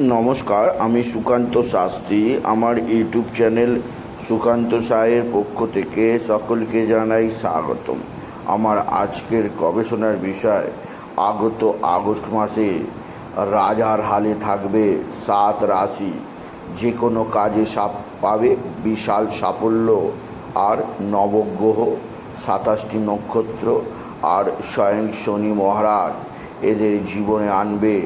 নমস্কার, আমি সুকান্ত শাস্ত্রী। আমার ইউটিউব চ্যানেল সুকান্ত সায়ের পক্ষ থেকে সকলকে জানাই স্বাগতম। আমার আজকের গবেষণার বিষয়, আগত আগস্ট মাসে রাজার হালে থাকবে সাত রাশি। যে কোনো কাজে সাপ পাবে, বিশাল সাফল্য। আর নবগ্রহ, সাতাশটি নক্ষত্র আর স্বয়ং শনি মহারাজ এদের জীবনে আনবে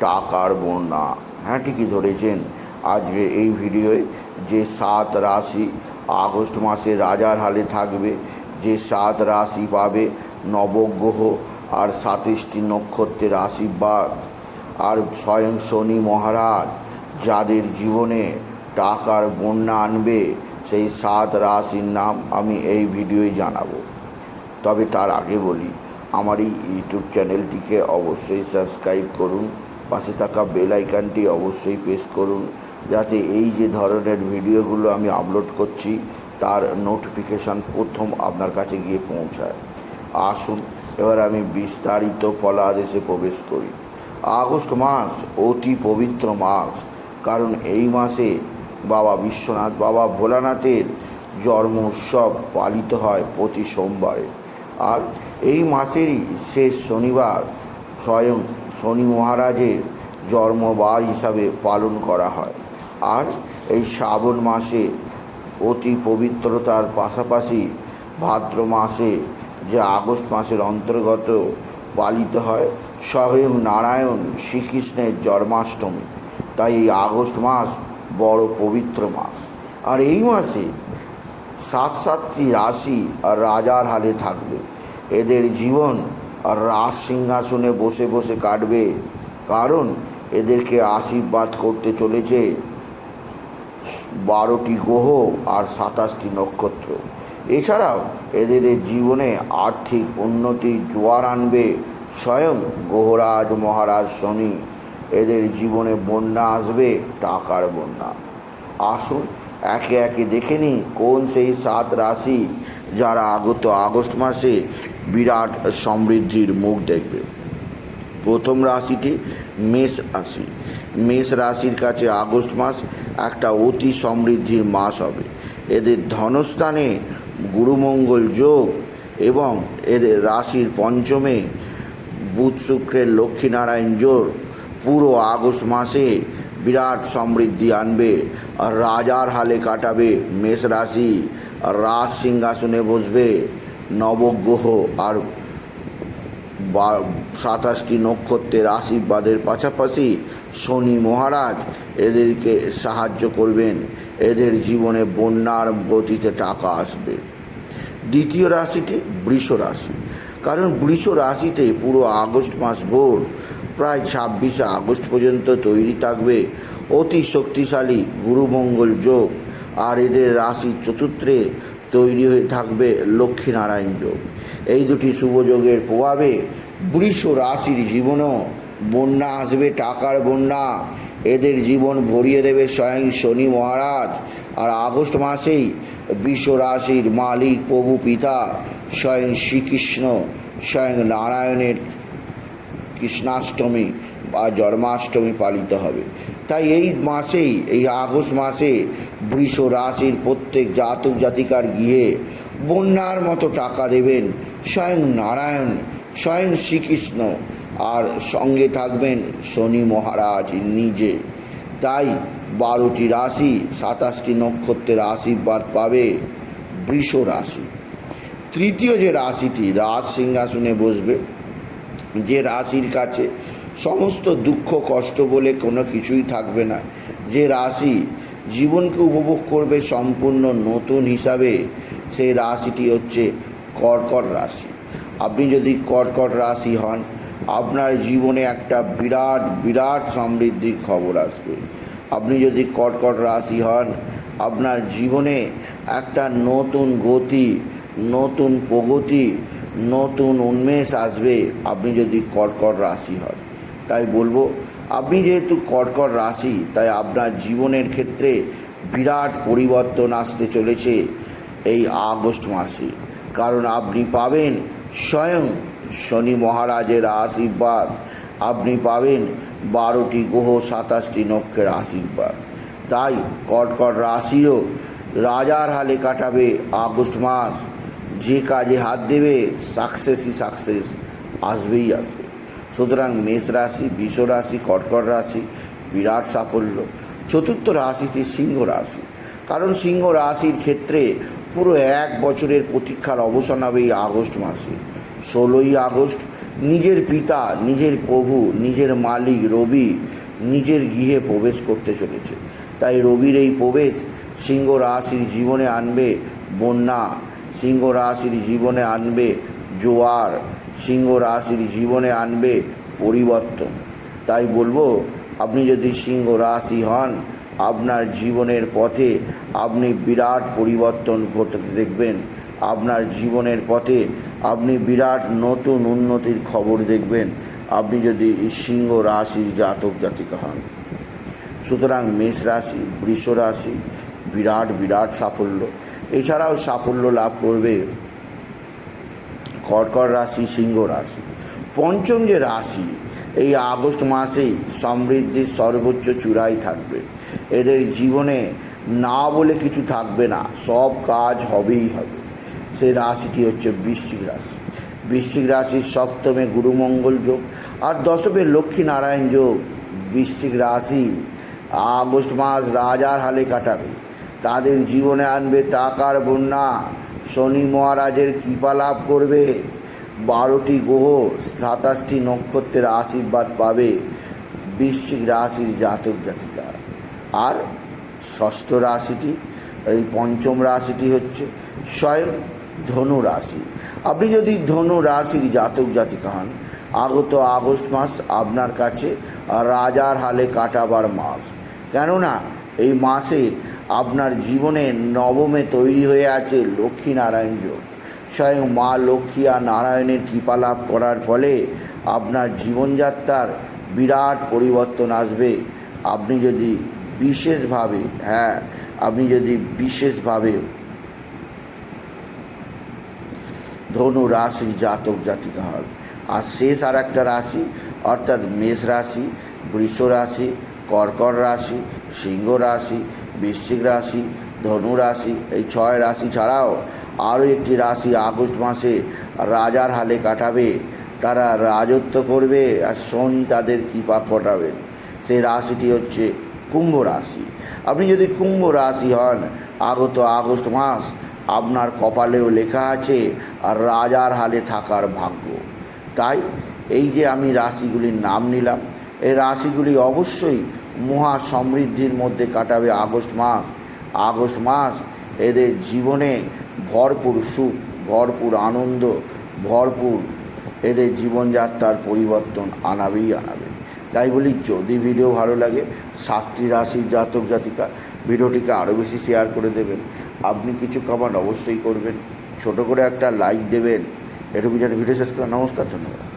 টাকার বন্যা। হ্যাঁ ঠিকই ধরেছেন। আজকে এই ভিডিওয় যে সাত রাশি আগস্ট মাসে রাজার হালে থাকবে, যে সাত রাশি পাবে নবগ্রহ আর সাতাশটি নক্ষত্রের আশীর্বাদ। আর স্বয়ং শনি মহারাজ যাদের জীবনে টাকার বন্যা আনবে, সেই সাত রাশির নাম আমি এই ভিডিওয় জানাব। তবে তার আগে বলি, আমার এই ইউটিউব চ্যানেলটিকে অবশ্যই সাবস্ক্রাইব করুন। পাশে থাকা বেল আইকনটি অবশ্যই প্রেস করুন, যাতে এই যে ধরনের ভিডিওগুলো আমি আপলোড করছি, তার নোটিফিকেশান প্রথম আপনার কাছে গিয়ে পৌঁছায়। আসুন, এবার আমি বিস্তারিত ফলাদেশে প্রবেশ করি। আগস্ট মাস, অতি পবিত্র মাস, কারণ এই মাসে বাবা বিশ্বনাথ, বাবা ভোলানাথের জন্ম উৎসব পালিত হয় প্রতি সোমবারে। আর এই মাসেরই শেষ শনিবার স্বয়ং শনি মহারাজের জন্মবার হিসাবে পালন করা হয়। আর এই শ্রাবণ মাসে অতি পবিত্রতার পাশাপাশি ভাদ্র মাসে যে আগস্ট মাসের অন্তর্গত পালিত হয়, স্বয়ং নারায়ণ শ্রীকৃষ্ণের জন্মাষ্টমী। তাই এই আগস্ট মাস বড় পবিত্র মাস। আর এই মাসে সাত সাতটি রাশি আর রাজার হালে থাকবে। এদের জীবন রাজ সিংহাসনে বসে বসে কাটবে। কারণ এদেরকে আশীর্বাদ করতে চলেছে বারোটি গ্রহ আর সাতাশটি নক্ষত্র। এছাড়াও এদের জীবনে আর্থিক উন্নতি জোয়ার আনবে স্বয়ং গ্রহরাজ মহারাজ শনি। এদের জীবনে বন্যা আসবে টাকার বন্যা। আসুন একে একে দেখে নিই কোন সেই সাত রাশি যারা আগত আগস্ট মাসে বিরাট সমৃদ্ধির মুখ দেখবে। প্রথম রাশিটি মেষ রাশি। মেষ রাশির কাছে আগস্ট মাস একটা অতি সমৃদ্ধির মাস হবে। এদের ধনস্থানে গুরুমঙ্গল যোগ এবং এদের রাশির পঞ্চমে বুধ শুক্রের লক্ষ্মীনারায়ণ জোর। পুরো আগস্ট মাসে বিরাট সমৃদ্ধি আনবে। রাজার হালে কাটাবে মেষ রাশি। রাজ সিংহাসনে বসবে। নবগ্রহ আর সাতাশটি নক্ষত্রের আশীর্বাদের পাশাপাশি শনি মহারাজ এদেরকে সাহায্য করবেন। এদের জীবনে বন্যার গতিতে টাকা আসবে। দ্বিতীয় রাশিটি বৃষ রাশি। কারণ বৃষ রাশিতে পুরো আগস্ট মাস ভোর, প্রায় ছাব্বিশে আগস্ট পর্যন্ত তৈরি থাকবে। অতি শক্তিশালী গুরুমঙ্গল যোগ। আর এদের রাশির চতুর্থে তৈরি হয়ে থাকবে লক্ষ্মীনারায়ণ যোগ। এই দুটি শুভ যোগের প্রভাবে বৃষ রাশির জীবনেও বন্যা আসবে, টাকার বন্যা। এদের জীবন ভরিয়ে দেবে স্বয়ং শনি মহারাজ। আর আগস্ট মাসেই বিশ্ব রাশির মালিক, প্রভু, পিতা স্বয়ং শ্রীকৃষ্ণ, স্বয়ং নারায়ণের কৃষ্ণাষ্টমী বা জন্মাষ্টমী পালিত হবে। তাই এই মাসেই, এই আগস্ট মাসে বৃষ রাশির প্রত্যেক জাতক জাতিকার গৃহে বন্যার মতো টাকা দেবেন স্বয়ং নারায়ণ, স্বয়ং শ্রীকৃষ্ণ আর সঙ্গে থাকবেন শনি মহারাজ নিজে। তাই বারোটি রাশি, সাতাশটি নক্ষত্রের আশীর্বাদ পাবে বৃষ রাশি তৃতীয় যে রাশিটি, রাজ সিংহাসনে বসবে। যে রাশির কাছে সমস্ত দুঃখ কষ্ট বলে কোনো কিছুই থাকবে না। যে রাশি জীবনকে উপভোগ করবে সম্পূর্ণ নতুন হিসাবে। সেই রাশিটি হচ্ছে কর্কট রাশি। আপনি যদি কর্কট রাশি হন, আপনার জীবনে একটা বিরাট বিরাট সমৃদ্ধির খবর আসবে। আপনি যদি কর্কট রাশি হন, আপনার জীবনে একটা নতুন গতি, নতুন প্রগতি, নতুন উন্মেষ আসবে। আপনি যদি কর্কট রাশি হন, তাই বলব আপনি যেহেতু কর্কট রাশি, তাই আপনার জীবনের ক্ষেত্রে বিরাট পরিবর্তন আসতে চলেছে এই আগস্ট মাসে। কারণ আপনি পাবেন স্বয়ং শনি মহারাজের আশীর্বাদ। আপনি পাবেন বারোটি গ্রহ, সাতাশটি নক্ষের আশীর্বাদ। তাই কটকট রাশিও রাজার হালে কাটাবে আগস্ট মাস। যে কাজে হাত দেবে সাকসেসই সাকসেস আসবেই আসবে। সুতরাং মেষ রাশি, বিষ রাশি, কর্কট রাশি বিরাট সাফল্য। চতুর্থ রাশিটি সিংহ রাশি। কারণ সিংহ রাশির ক্ষেত্রে পুরো এক বছরের প্রতীক্ষার অবসান হবে এই আগস্ট মাসে। ষোলোই আগস্ট নিজের পিতা, নিজের প্রভু, নিজের মালিক রবি নিজের গৃহে প্রবেশ করতে চলেছে। তাই রবির এই প্রবেশ সিংহ রাশির জীবনে আনবে বন্যা। সিংহ রাশির জীবনে আনবে জোয়ার, সিংহ রাশির জীবনে আনবে পরিবর্তন। তাই বলব, আপনি যদি সিংহ রাশি হন, আপনার জীবনের পথে আপনি বিরাট পরিবর্তন ঘটাতে দেখবেন। আপনার জীবনের পথে আপনি বিরাট নতুন উন্নতির খবর দেখবেন। আপনি যদি সিংহ রাশির জাতক জাতিকা হন। সুতরাং মেষ রাশি, বৃষ রাশি বিরাট বিরাট সাফল্য। এছাড়াও সাফল্য লাভ করবে কর্কট রাশি, সিংহ রাশি। পঞ্চম যে রাশি, এই আগস্ট মাসেই সমৃদ্ধির সর্বোচ্চ চূড়াই থাকবে। এদের জীবনে না বলে কিছু থাকবে না, সব কাজ হবেই হবে। সেই রাশিটি হচ্ছে বৃশ্চিক রাশি। বৃশ্চিক রাশির সপ্তমে গুরুমঙ্গল যোগ আর দশমে লক্ষ্মী নারায়ণ যোগ। বৃশ্চিক রাশি আগস্ট মাস রাজার হালে কাটাবে। তাদের জীবনে আনবে টাকার বন্যা শনি মহারাজের কৃপা লাভ করবে। বারোটি গ্রহ সাতাশটি নক্ষত্রের আশীর্বাদ পাবে বৃশ্চিক রাশির জাতক জাতিকা। আর ষষ্ঠ রাশিটি, এই পঞ্চম রাশিটি হচ্ছে স্বয়ং ধনু রাশি। আপনি যদি ধনু রাশির জাতক জাতিকা হন, আগত আগস্ট মাস আপনার কাছে রাজার হালে কাটাবার মাস। কেননা এই মাসে আপনার জীবনে নবমে তৈরি হয়ে আছে লক্ষ্মী নারায়ণ যোগ। স্বয়ং মা লক্ষ্মী আর নারায়ণের কৃপা লাভ করার ফলে আপনার জীবনযাত্রার বিরাট পরিবর্তন আসবে। আপনি যদি বিশেষভাবে হ্যাঁ আপনি যদি বিশেষভাবে ধনু রাশির জাতক জাতিকা হন। আর শেষ আর একটা রাশি, অর্থাৎ মেষ রাশি, বৃষ রাশি, কর্কট রাশি সিংহ রাশি, বৃশ্চিক রাশি, ধনু রাশি, এই ছয় রাশি ছাড়াও আরও একটি রাশি আগস্ট মাসে রাজার হালে কাটাবে, তারা রাজত্ব করবে আর শনি তাদের কৃপা ঘটাবেন সেই রাশিটি হচ্ছে কুম্ভ রাশি। আপনি যদি কুম্ভ রাশি হন, আগত আগস্ট মাস আপনার কপালেও লেখা আছে আর রাজার হালে থাকার ভাগ্য। তাই এই যে আমি রাশিগুলির নাম নিলাম, এই রাশিগুলি অবশ্যই মহা সমৃদ্ধির মধ্যে কাটাবে আগস্ট মাস। আগস্ট মাস এদের জীবনে ভরপুর সুখ, ভরপুর আনন্দ, ভরপুর এদের জীবনযাত্রার পরিবর্তন আনাবেই আনাবে। তাই বলি, যদি ভিডিও ভালো লাগে, সাতটি রাশির জাতক জাতিকা ভিডিওটিকে আরও বেশি শেয়ার করে দেবেন। আপনি কিছু কমান অবশ্যই করবেন। ছোট করে একটা লাইক দেবেন। এটুকু যেন ভিডিও শেষ করে, নমস্কার, ধন্যবাদ।